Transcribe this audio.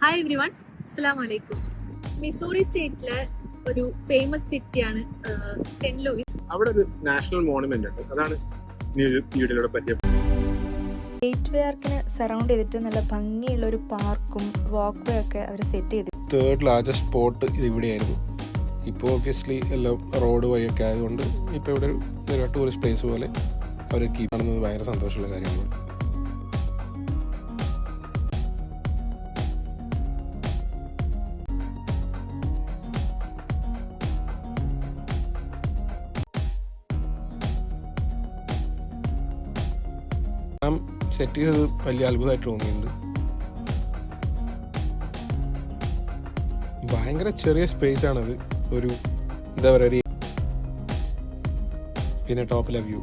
Hi every one അസ്സാം വലൈക്കും Missouri സ്റ്റേറ്റിലെ ഒരു ഫേമസ് സിറ്റിയാണ് സെന്റ് ലൂയിസ് അവിടെ ഒരു നാഷണൽ മോണുമെന്റ് ഉണ്ട്. അതാണ് ഈ ഒരു വീഡിയോയിലൂടെ പറ്റിയ ഗേറ്റ് വേ ആർക്കിന് സറൗണ്ട് ചെയ്തിട്ട് നല്ല ഭംഗിയുള്ള ഒരു പാർക്കും വാക്ക് വേ ഒക്കെ അവർ സെറ്റ് ചെയ്തു. തേർഡ് ലാർജസ്റ്റ് സ്പോട്ട് ഇത് ഇവിടെയായിരുന്നു ഇപ്പോൾ ഒബ്വിയസ്ലി എല്ലാം റോഡ് വഴിയൊക്കെ ആയതുകൊണ്ട് ഇപ്പോൾ ഇവിടെ ഒരു ടൂറിസ്റ്റ് പ്ലേസ് പോലെ അവർ കീപ്പ് ആണെന്നത് ഭയങ്കര സന്തോഷമുള്ള കാര്യമാണ്. ഞാൻ സെറ്റ് ചെയ്തത് വലിയ അത്ഭുതമായിട്ട് തോന്നിയിട്ടുണ്ട്. ഭയങ്കര ചെറിയ സ്പേസ് ആണത്. ഒരു എന്താ പറയുക പിന്നെ ടോപ്പിലെ വ്യൂ